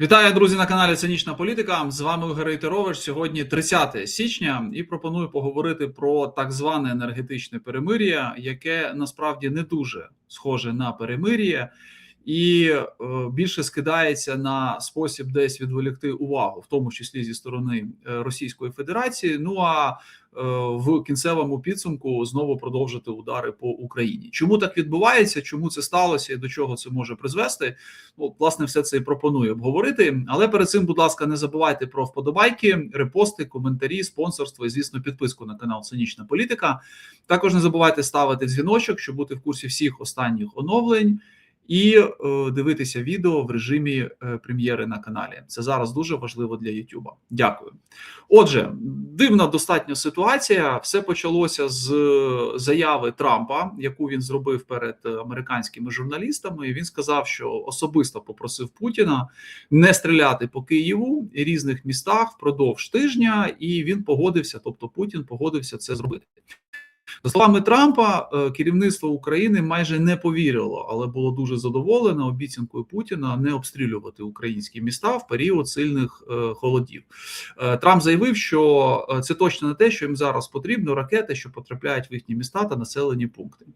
Вітаю, друзі, на каналі Цинічна Політика. З вами Ігор Рейтерович. Сьогодні 30 січня, і пропоную поговорити про так зване енергетичне перемир'я, яке насправді не дуже схоже на перемир'я, і е, більше скидається на спосіб десь відволікти увагу, в тому числі зі сторони е, Російської Федерації. Ну а е, в кінцевому підсумку знову продовжити удари по Україні. Чому так відбувається? Чому це сталося і до чого це може призвести? Ну, власне, все це і пропоную обговорити. Але перед цим, будь ласка, не забувайте про вподобайки, репости, коментарі, спонсорство і, звісно, підписку на канал Цинічна Політика. Також не забувайте ставити дзвіночок, щоб бути в курсі всіх останніх оновлень. І е, дивитися відео в режимі е, прем'єри на каналі. Це зараз дуже важливо для Ютуба. Дякую. Отже, дивна достатньо ситуація. Все почалося з заяви Трампа, яку він зробив перед американськими журналістами. Він сказав, що особисто попросив Путіна не стріляти по Києву і різних містах впродовж тижня, і він погодився. Тобто Путін погодився це зробити. За словами Трампа, е, керівництво України майже не повірило, але було дуже задоволене обіцянкою Путіна не обстрілювати українські міста в період сильних е, холодів. Е, Трамп заявив, що це точно не те, що їм зараз потрібно ракети, що потрапляють в їхні міста та населені пункти.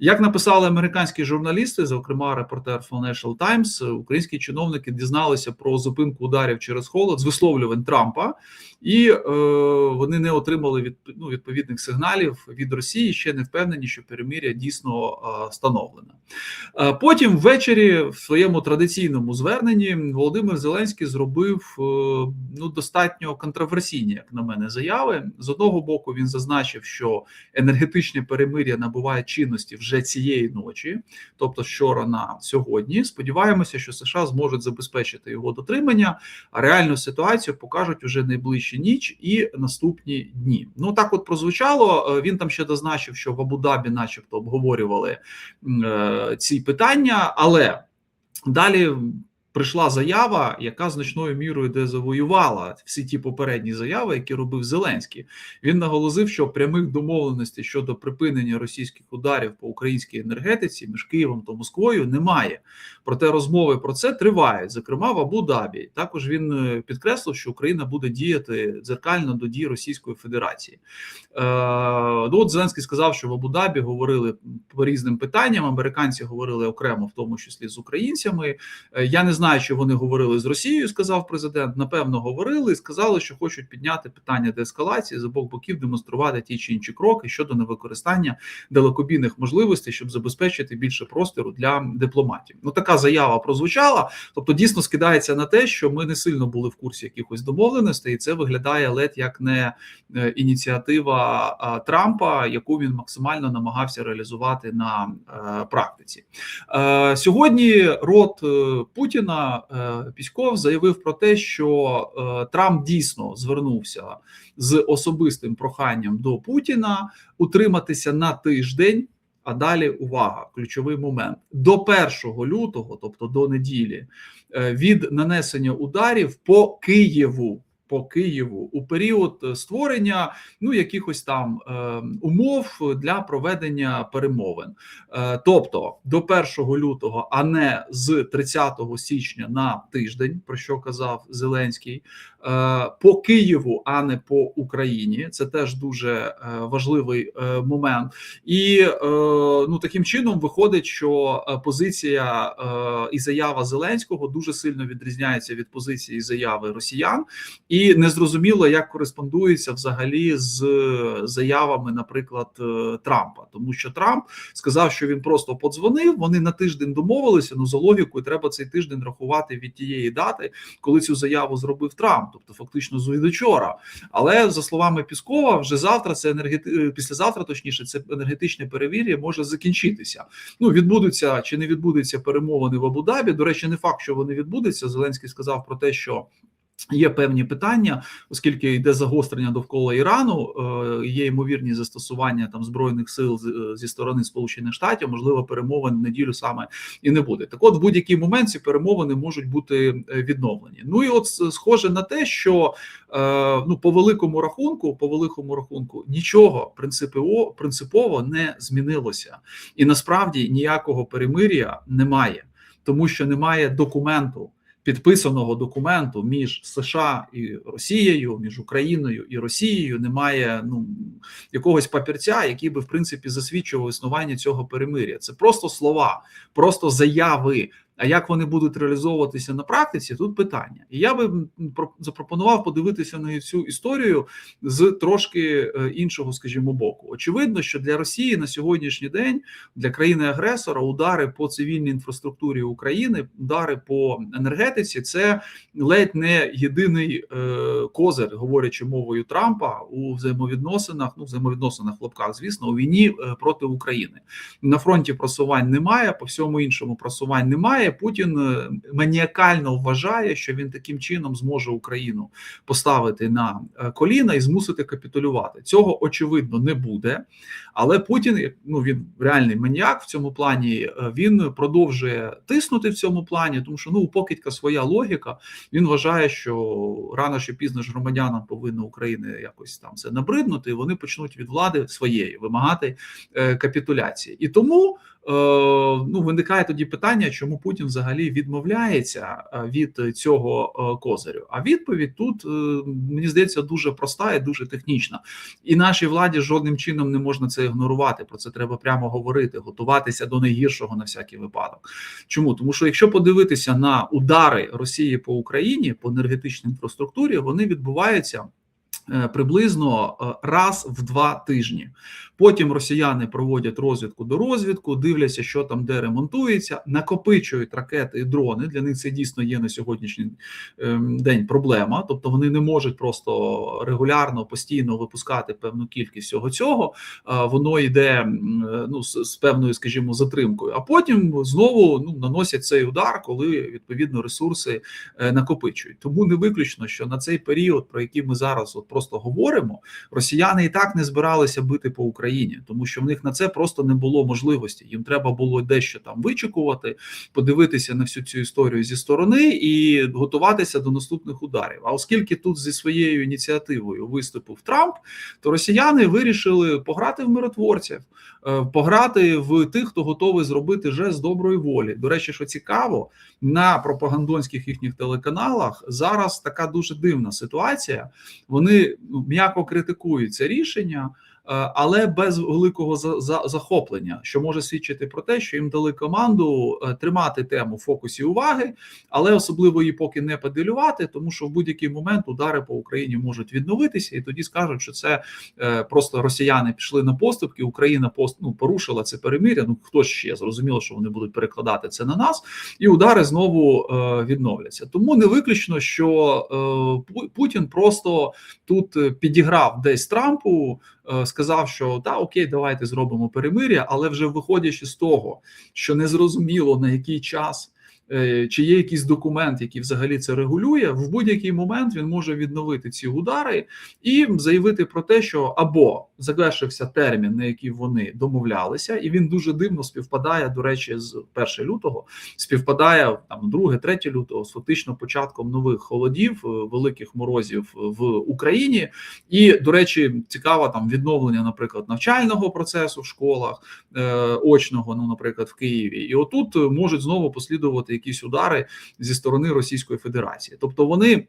Як написали американські журналісти, зокрема репортер Financial Times, українські чиновники дізналися про зупинку ударів через холод з висловлювань Трампа, і е, вони не отримали від, ну, відповідних сигналів від Росії. Росії ще не впевнені, що перемиря дійсно встановлено. Потім ввечері в своєму традиційному зверненні Володимир Зеленський зробив е, ну достатньо контроверсійні, як на мене, заяви. З одного боку він зазначив, що енергетичне перемиря набуває чинності вже цієї ночі, тобто вчора на сьогодні. Сподіваємося, що США зможуть забезпечити його дотримання, а реальну ситуацію покажуть уже найближчі ніч і наступні дні. Ну так, от прозвучало. Е, він там ще зазначив, що в Абу-Дабі, начебто, обговорювали е, ці питання, але далі. Прийшла заява, яка значною мірою дезавоювала всі ті попередні заяви, які робив Зеленський. Він наголосив, що прямих домовленостей щодо припинення російських ударів по українській енергетиці між Києвом та Москвою немає. Проте розмови про це тривають, зокрема в Абу-Дабі. Також він е, підкреслив, що Україна буде діяти дзеркально до дій Російської Федерації. Е, ну, от Зеленський сказав, що в Абу-Дабі говорили по різним питанням. Американці говорили окремо, в тому числі з українцями. Е, я не знаю, чи вони говорили з Росією, сказав президент. Напевно, говорили і сказали, що хочуть підняти питання деескалації з обох боків, демонструвати ті чи інші кроки щодо невикористання далекобійних можливостей, щоб забезпечити більше простору для дипломатів. Ну така заява прозвучала, тобто дійсно скидається на те, що ми не сильно були в курсі якихось домовленостей, і це виглядає ледь як не е, ініціатива Трампа, яку він максимально намагався реалізувати на е, практиці. Е, сьогодні рот Путіна Піськов заявив про те, що Трамп дійсно звернувся з особистим проханням до Путіна утриматися на тиждень. А далі увага, ключовий момент до 1 лютого, тобто до неділі, від нанесення ударів по Києву. По Києву у період створення ну якихось там е, умов для проведення перемовин, е, тобто до 1 лютого, а не з 30 січня на тиждень, про що казав Зеленський, е, по Києву, а не по Україні. Це теж дуже е, важливий е, момент, і е, ну таким чином виходить, що позиція е, і заява Зеленського дуже сильно відрізняється від позиції заяви Росіян. І незрозуміло, як кореспондується взагалі з заявами, наприклад, е, Трампа, тому що Трамп сказав, що він просто подзвонив. Вони на тиждень домовилися. Ну за логікою треба цей тиждень рахувати від тієї дати, коли цю заяву зробив Трамп, тобто фактично з вчора. Але за словами Піскова, вже завтра це енергети... Е, післязавтра, точніше, це енергетичне перевір'я може закінчитися. Ну відбудуться чи не відбудуться перемовини в Абу-Дабі. До речі, не факт, що вони відбудуться. Зеленський сказав про те, що. Є певні питання, оскільки йде загострення довкола Ірану, е, є ймовірні застосування там збройних сил е, зі сторони Сполучених Штатів, можливо, перемовин в неділю саме і не буде. Так, от в будь-який момент ці перемовини можуть бути е, відновлені. Ну і от схоже на те, що ну по великому рахунку, по великому рахунку, нічого принципово принципово не змінилося, і насправді ніякого перемир'я немає, тому що немає документу підписаного документу між США і Росією, між Україною і Росією немає ну якогось папірця, який би в принципі засвідчував існування цього перемир'я. Це просто слова, просто заяви. А як вони будуть реалізовуватися на практиці? Тут питання, і я би запропонував подивитися на цю історію з трошки е, іншого, скажімо, боку. Очевидно, що для Росії на сьогоднішній день для країни-агресора удари по цивільній інфраструктурі України, удари по енергетиці це ледь не єдиний е, козир, говорячи мовою Трампа у взаємовідносинах, ну взаємовідносинах в лапках, звісно, у війні е, проти України на фронті просувань немає, по всьому іншому просувань немає вважає, Путін е, маніакально вважає, що він таким чином зможе Україну поставити на е, коліна і змусити капітулювати. Цього очевидно не буде. Але Путін, ну він реальний маніак в цьому плані. Е, він продовжує тиснути в цьому плані, тому що ну у покидька своя логіка. Він вважає, що рано чи пізно ж громадянам повинно України якось там це набриднути. і Вони почнуть від влади своєї вимагати капітуляції, і тому. Е, ну, виникає тоді питання, чому Путін взагалі відмовляється е, від цього е, козирю. А відповідь тут мені здається дуже проста і дуже технічна, і нашій владі жодним чином не можна це ігнорувати. Про це треба прямо говорити, готуватися до найгіршого на всякий випадок. Чому тому, що якщо подивитися на удари Росії по Україні по енергетичній інфраструктурі, вони відбуваються. Приблизно раз в два тижні Потім росіяни проводять розвідку до розвідку, дивляться, що там де ремонтується, накопичують ракети і дрони. Для них це дійсно є на сьогоднішній ем, день проблема. Тобто вони не можуть просто регулярно постійно випускати певну кількість всього цього. Воно йде ну з певною, скажімо, затримкою. А потім знову ну наносять цей удар, коли відповідно ресурси е, накопичують. Тому не виключно, що на цей період, про який ми зараз от просто говоримо, росіяни і так не збиралися бити по Україні. Україні, тому що в них на це просто не було можливості. Їм треба було дещо там вичікувати, подивитися на всю цю історію зі сторони і готуватися до наступних ударів. А оскільки тут зі своєю ініціативою виступив Трамп, то росіяни вирішили пограти в миротворців, е, пограти в тих, хто готовий зробити жест доброї волі. До речі, що цікаво, на пропагандонських їхніх телеканалах зараз така дуже дивна ситуація. Вони ну, м'яко критикують це рішення. Е, але без великого захоплення, що може свідчити про те, що їм дали команду е, тримати тему в фокусі уваги, але особливо її поки не поделювати, тому що в будь-який момент удари по Україні можуть відновитися, і тоді скажуть, що це е, просто росіяни пішли на поступки. Україна пост ну, порушила це перемиря. Ну хто ще зрозуміло, що вони будуть перекладати це на нас, і удари знову відновляться. Тому не виключно, що Путін просто тут підіграв десь Трампу. Е, сказав, що да, окей, давайте зробимо перемир'я, але вже виходячи з того, що не зрозуміло на який час чи є якийсь документ, який взагалі це регулює, в будь-який момент він може відновити ці удари і заявити про те, що або завершився термін, на який вони домовлялися, і він дуже дивно співпадає. До речі, з 1 лютого співпадає там 2, 3 лютого з фактично початком нових холодів, е, великих морозів в Україні. І до речі, цікаво там відновлення, наприклад, навчального процесу в школах е, очного, ну наприклад, в Києві, і отут можуть знову послідувати якісь удари зі сторони Російської Федерації, тобто вони.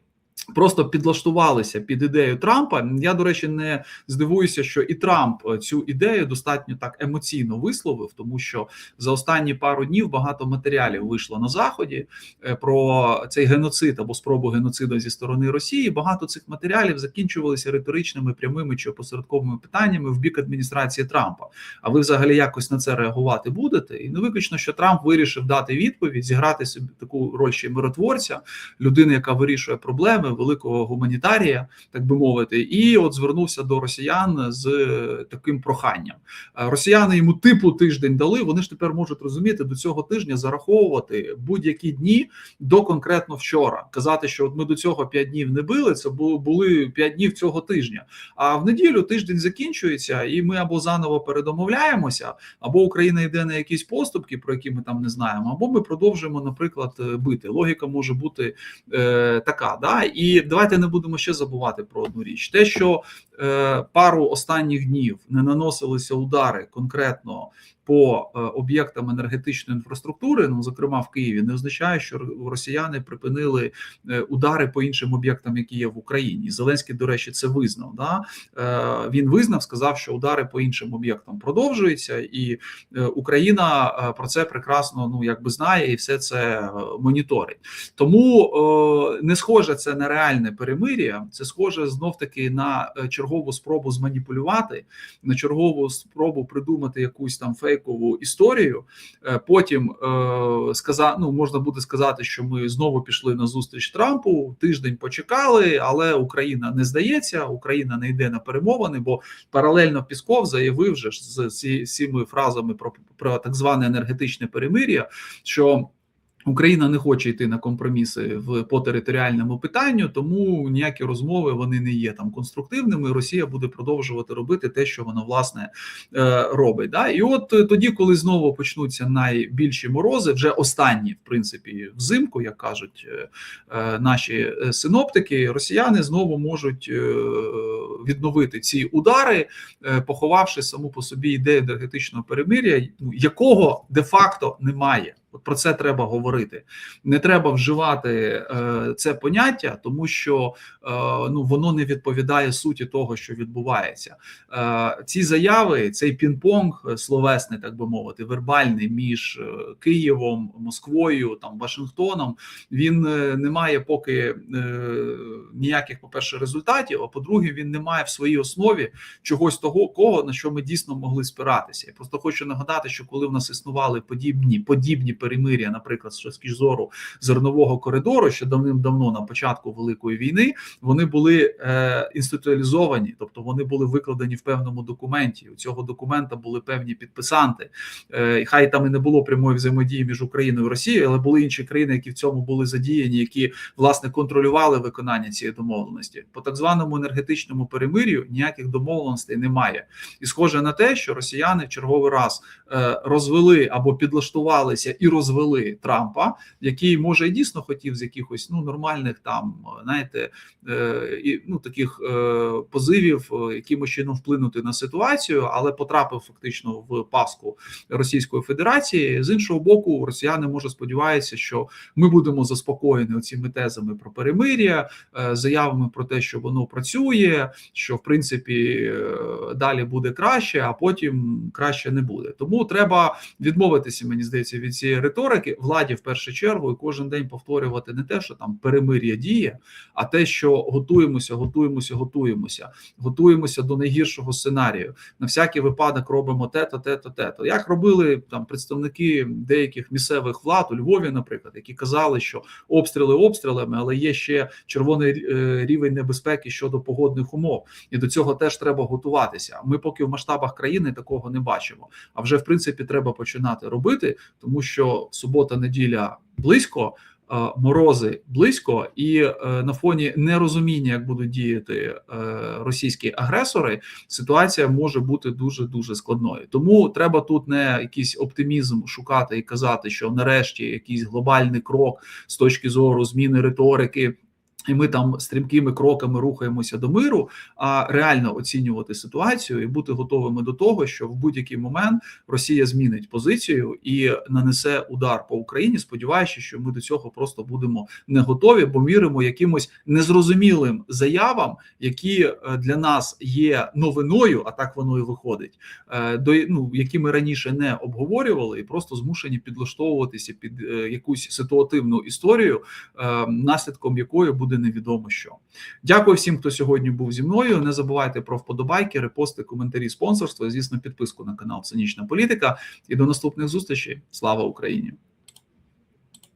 Просто підлаштувалися під ідею Трампа. Я до речі не здивуюся, що і Трамп е, цю ідею достатньо так емоційно висловив, тому що за останні пару днів багато матеріалів вийшло на заході е, про цей геноцид або спробу геноциду зі сторони Росії. Багато цих матеріалів закінчувалися риторичними прямими чи опосередковими питаннями в бік адміністрації Трампа. А ви взагалі якось на це реагувати будете? І не виключно, що Трамп вирішив дати відповідь, зіграти собі таку роль ще миротворця, людини, яка вирішує проблеми великого гуманітарія, так би мовити, і от звернувся до росіян з таким проханням. Росіяни йому типу тиждень дали. Вони ж тепер можуть розуміти до цього тижня зараховувати будь-які дні до конкретно вчора. Казати, що от ми до цього п'ять днів не били. Це були п'ять днів цього тижня. А в неділю тиждень закінчується, і ми або заново передомовляємося, або Україна йде на якісь поступки, про які ми там не знаємо, або ми продовжуємо, наприклад, бити. Логіка може бути е, така, да і давайте не будемо ще забувати про одну річ: те, що е, пару останніх днів не наносилися удари конкретно по е, об'єктам енергетичної інфраструктури, ну зокрема в Києві, не означає, що росіяни припинили е, удари по іншим об'єктам, які є в Україні. Зеленський, до речі, це визнав. Да? Е, Він визнав, сказав, що удари по іншим об'єктам продовжуються, і Україна про це прекрасно ну якби знає і все це моніторить. Тому не схоже це на реальне перемир'я, це схоже знов таки на чергову спробу зманіпулювати, на чергову спробу придумати якусь там фейкову історію. Е, Потім сказав, сказа, ну можна буде сказати, що ми знову пішли на зустріч Трампу. Тиждень почекали, але Україна не здається, Україна не йде на перемовини, бо паралельно Пісков заявив же з цими фразами про, про так зване енергетичне перемир'я, що Україна не хоче йти на компроміси в по територіальному питанню, тому ніякі розмови вони не є там конструктивними. Росія буде продовжувати робити те, що вона власне е, робить. Да? І от е, тоді, коли знову почнуться найбільші морози, вже останні, в принципі, взимку, як кажуть е, наші синоптики, росіяни знову можуть відновити ці удари, поховавши саму по собі ідею енергетичного перемир'я, ну, якого де-факто немає. От про це треба говорити. Не треба вживати е, це поняття, тому що е, ну воно не відповідає суті того, що відбувається. Е, ці заяви, цей пінг-понг словесний, так би мовити, вербальний між Києвом, Москвою, там Вашингтоном. Він не має поки ніяких, по перше, результатів. А по-друге, він не має в своїй основі чогось того, кого на що ми дійсно могли спиратися. Я просто хочу нагадати, що коли в нас існували подібні подібні перемир'я, наприклад, з точки зору зернового коридору, ще давним-давно на початку великої війни, вони були е, інституалізовані, тобто вони були викладені в певному документі. У цього документа були певні підписанти. Е, хай там і не було прямої взаємодії між Україною і Росією, але були інші країни, які в цьому були задіяні, які власне контролювали виконання цієї домовленості. По так званому енергетичному перемир'ю ніяких домовленостей немає, і схоже на те, що росіяни в черговий раз е, розвели або підлаштувалися і розвели Трампа, який може і дійсно хотів з якихось ну нормальних там, знаєте, е, і ну таких е, позивів, е, якимось чином вплинути на ситуацію, але потрапив фактично в паску Російської Федерації. З іншого боку, росіяни може сподіваються, що ми будемо заспокоєні цими тезами про перемир'я, заявами про те, що воно працює, що в принципі далі буде краще, а потім краще не буде. Тому треба відмовитися, мені здається, від цієї риторики владі в першу чергу і кожен день повторювати не те, що там перемир'я діє, а те, що готуємося, готуємося, готуємося, готуємося до найгіршого сценарію. На всякий випадок робимо те-то, те-то, те-то. Як робили там представники деяких місцевих влад у Львові, наприклад, які казали, що обстріли обстрілами, але є ще червоний е, рівень небезпеки щодо погодних умов, і до цього теж треба готуватися. Ми поки в масштабах країни такого не бачимо. А вже в принципі треба починати робити, тому що субота, неділя близько. е, Морози близько, і е, на фоні нерозуміння, як будуть діяти е, російські агресори, ситуація може бути дуже дуже складною. Тому треба тут не якийсь оптимізм шукати і казати, що нарешті якийсь глобальний крок з точки зору зміни риторики. І ми там стрімкими кроками рухаємося до миру, а реально оцінювати ситуацію і бути готовими до того, що в будь-який момент Росія змінить позицію і нанесе удар по Україні, сподіваючись, що ми до цього просто будемо не готові, бо міримо якимось незрозумілим заявам, які е, для нас є новиною, а так воно і виходить. е, До ну які ми раніше не обговорювали, і просто змушені підлаштовуватися під е, якусь ситуативну історію, е, наслідком якої буде невідомо що. Дякую всім, хто сьогодні був зі мною. Не забувайте про вподобайки, репости, коментарі, спонсорство. Звісно, підписку на канал Цинічна Політика. І до наступних зустрічей. Слава Україні!